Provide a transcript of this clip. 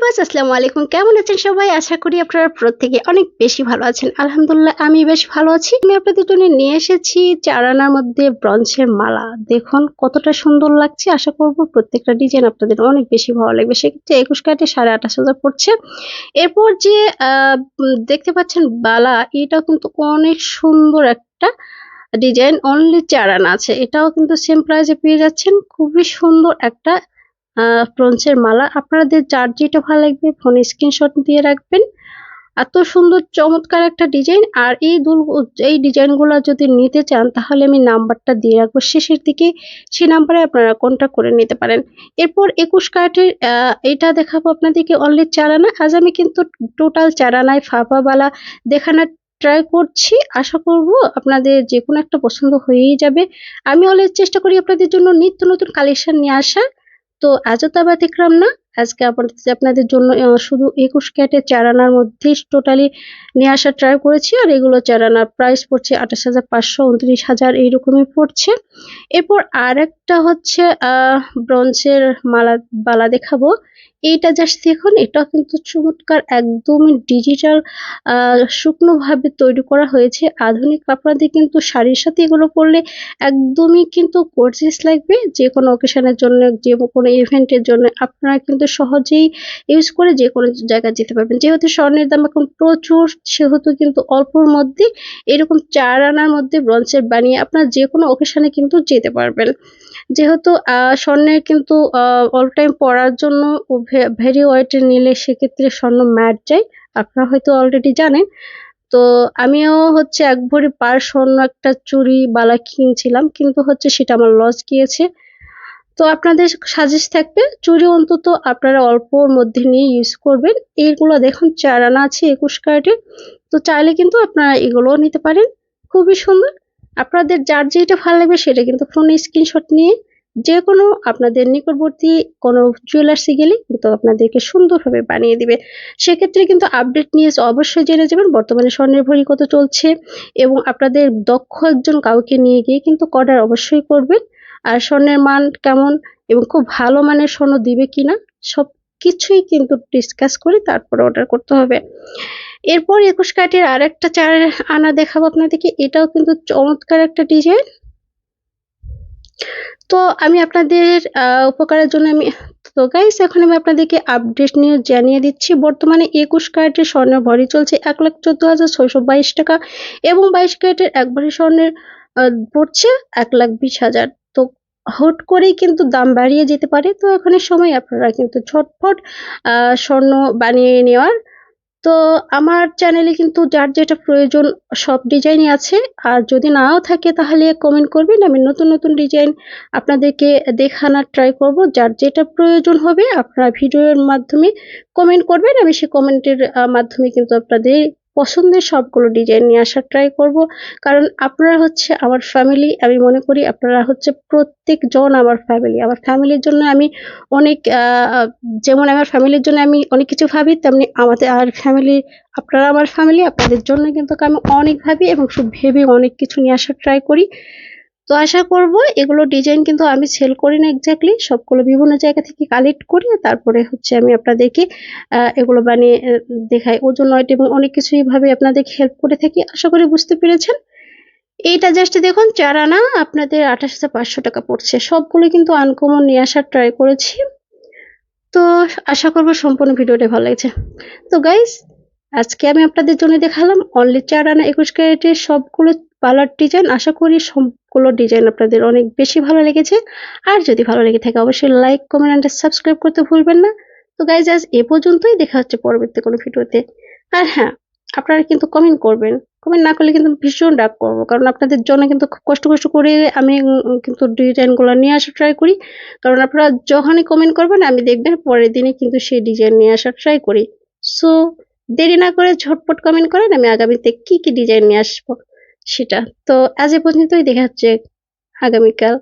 Viewers, আসসালামু আলাইকুম। কেমন আছেন সবাই? আশা করি আপনারা প্রত্যেকে অনেক বেশি ভালো আছেন। আলহামদুলিল্লাহ, আমি বেশ ভালো আছি। আমি আপনাদের জন্য নিয়ে এসেছি চারানার মধ্যে ব্রঞ্চের মালা। দেখুন, কতটা সুন্দর লাগছে। আশা করব প্রত্যেকটা ডিজাইন আপনাদের অনেক বেশি ভালো লাগবে। সেক্ষেত্রে একুশ কাটে সাড়ে আঠাশ হাজার পড়ছে। এরপর যে দেখতে পাচ্ছেন বালা, এটাও কিন্তু অনেক সুন্দর একটা ডিজাইন। অনলি চারানা আছে। এটাও কিন্তু সেম প্রাইসে পেয়ে যাচ্ছেন। খুবই সুন্দর একটা ব্রোঞ্জের মালা। আপনাদের যার যেটা ভালো লাগবে ফোনে স্ক্রিনশট দিয়ে রাখবেন। এত সুন্দর, চমৎকার একটা ডিজাইন আর এই দুল, এই ডিজাইনগুলো যদি নিতে চান, তাহলে আমি নাম্বারটা দিয়ে রাখব। শেষের দিকে সেই নাম্বারে আপনারা কন্ট্যাক্ট করে নিতে পারেন। এরপর একুশ কার্টের এটা দেখাবো আপনাদেরকে অনলি চারানা আজ আমি কিন্তু টোটাল চারানায় ফাঁপাবালা দেখানোর ট্রাই করছি। আশা করব আপনাদের যে কোনো একটা পছন্দ হয়েই যাবে। আমি অলওয়েজ চেষ্টা করি আপনাদের জন্য নিত্য নতুন কালেকশন নিয়ে আসার। তো আজও তা ব্যতিক্রম না? আজকে আপনাদের আপনাদের জন্য শুধু একুশ ক্যাটের চারানার মধ্যেই টোটালি নিয়ে আসার ট্রাই করেছি, আর এগুলো চারানার প্রাইস পড়ছে আঠাশ হাজার পাঁচশো উনত্রিশ হাজার, এইরকমই পড়ছে। এরপর আর একটা হচ্ছে ব্রঞ্জের মালা, বালা দেখাবো। এইটা জাস্ট দেখুন এটা কিন্তু চমৎকার, একদমই ডিজিটাল শুকনো ভাবে তৈরি করা হয়েছে। আধুনিক আপনাদের কিন্তু শাড়ির সাথে এগুলো পরলে একদমই কিন্তু গর্জিয়াস লাগবে। যে কোনো অকেশনের জন্য, যে কোনো ইভেন্টের জন্য, আপনারা কিন্তু সহজেই ইউজ করে যে কোনো জায়গায় যেতে পারবেন। যেহেতু স্বর্ণের দাম এখন প্রচুর, সেহেতু কিন্তু অল্পর মধ্যে এরকম চার আনার মধ্যে ব্রঞ্চের বানিয়ে আপনারা যে কোনো অকেশনে কিন্তু যেতে পারবেন। যেহেতু স্বর্ণের কিন্তু অল টাইম পরার জন্য ভেরি ওয়েটের নিলে সেক্ষেত্রে স্বর্ণ ম্যাট যায় আপনারা হয়তো অলরেডি জানেন। তো আমিও হচ্ছে এক ভরি পার স্বর্ণ একটা চুরি বালা কিনছিলাম। কিন্তু হচ্ছে সেটা আমার লস গিয়েছে। তো আপনাদের সাজেস্ট থাকবে, চুরি অন্তত আপনারা অল্পর মধ্যে নিয়ে ইউজ করবেন। এইগুলো দেখুন, চার আনা আছে একুশ কার্টে তো চাইলে কিন্তু আপনারা এগুলোও নিতে পারেন। খুবই সুন্দর। আপনাদের যার যেটা ভালো লাগবে সেটা কিন্তু ফোনে স্ক্রিনশট নিয়ে যে কোনো আপনাদের নিকটবর্তী কোনো জুয়েলার্সে গেলে কিন্তু আপনাদেরকে সুন্দরভাবে বানিয়ে দিবে। সেক্ষেত্রে কিন্তু আপডেট নিয়ে অবশ্যই জেনে যাবেন। বর্তমানে স্বর্ণের কত চলছে এবং আপনাদের দক্ষ একজন কাউকে নিয়ে গিয়ে কিন্তু অর্ডার অবশ্যই করবেন। আর স্বর্ণের মান কেমন এবং খুব ভালো মানের স্বর্ণ দিবে কিনা সব কিছুই কিন্তু ডিসকাস করে তারপরে অর্ডার করতে হবে। এরপর একুশ কাঠের আর একটা চার আনা দেখাবো আপনাদেরকে, এটাও কিন্তু চমৎকার একটা ডিজাইন তো আমি আপনাদের উপকারের জন্য আমি, তো গাইস এখন আমি আপনাদেরকে আপডেট নিয়ে জানিয়ে দিচ্ছি। বর্তমানে একুশ ক্যারেটের স্বর্ণের ভরি চলছে এক লাখ চোদ্দ হাজার ছয়শো বাইশ টাকা এবং বাইশ ক্যারেটের এক ভরি স্বর্ণের পড়ছে এক লাখ বিশ হাজার। হুট করেই কিন্তু দাম বাড়িয়ে যেতে পারে। তো এখনের সময় আপনারা কিন্তু ছটফট স্বর্ণ বানিয়ে নেওয়ার। তো আমার চ্যানেলে কিন্তু যার যেটা প্রয়োজন সব ডিজাইনই আছে। আর যদি নাও থাকে তাহলে কমেন্ট করবেন। আমি নতুন নতুন ডিজাইন আপনাদেরকে দেখানোর ট্রাই করব। যার যেটা প্রয়োজন হবে আপনারা ভিডিওর মাধ্যমে কমেন্ট করবেন। আমি সেই কমেন্টের মাধ্যমে কিন্তু আপনাদের পছন্দের সবগুলো ডিজাইন নিয়ে আসার ট্রাই করব। কারণ আপনারা হচ্ছে আমার ফ্যামিলি আমি মনে করি আপনারা হচ্ছে প্রত্যেকজন আমার ফ্যামিলি আমার ফ্যামিলির জন্য আমি অনেক যেমন আমার ফ্যামিলির জন্য আমি অনেক কিছু ভাবি, তেমনি আমাদের আর ফ্যামিলি আপনারা আমার ফ্যামিলি আপনাদের জন্য কিন্তু আমি অনেক ভাবি এবং খুব ভেবে অনেক কিছু নিয়ে আসার ট্রাই করি। তো আশা করব এগুলো ডিজাইন কিন্তু আমি সেল করি না এক্স্যাক্টলি সবগুলো বিভিন্ন জায়গা থেকে কালেক্ট করি, তারপরে হচ্ছে আমি আপনাদেরকে এগুলো বানিয়ে দেখাই। ওজন ওয়েট এবং অনেক কিছুই ভাবে আপনাদেরকে হেল্প করে থাকি, আশা করি বুঝতে পেরেছেন। এইটা জাস্ট দেখুন, চার আনা, আপনাদের আঠাশ হাজার পাঁচশো টাকা পড়ছে। সবগুলো কিন্তু আনকমন নিয়ে আসার ট্রাই করেছি। তো আশা করব সম্পূর্ণ ভিডিওটা ভালো লাগছে। তো গাইস আজকে আমি আপনাদের জন্য দেখালাম অনলি চার আনা একুশ ক্যারেটের সবগুলো পার্লার ডিজাইন আশা করি সবগুলো ডিজাইন আপনাদের অনেক বেশি ভালো লেগেছে। আর যদি ভালো লেগে থাকে অবশ্যই লাইক কমেন্ট অ্যান্ড সাবস্ক্রাইব করতে ভুলবেন না। তো গাইজ আজ এ পর্যন্তই। দেখা হচ্ছে পরবর্তী কোনো ভিডিওতে। আর হ্যাঁ আপনারা কিন্তু কমেন্ট করবেন। কমেন্ট না করলে কিন্তু ভীষণ ডাক করব। কারণ আপনাদের জন্য কিন্তু খুব কষ্ট কষ্ট করে আমি কিন্তু ডিজাইনগুলো নিয়ে আসার ট্রাই করি। কারণ আপনারা যখনই কমেন্ট করবেন, আমি দেখবেন পরের দিনে কিন্তু সেই ডিজাইন নিয়ে আসার ট্রাই করি। সো দেরি না করে ঝটপট কমেন্ট করেন। আমি আগামীতে কি কি ডিজাইন নিয়ে আসব? সেটা। তো আজ এ পর্যন্তই দেখা হচ্ছে আগামীকাল।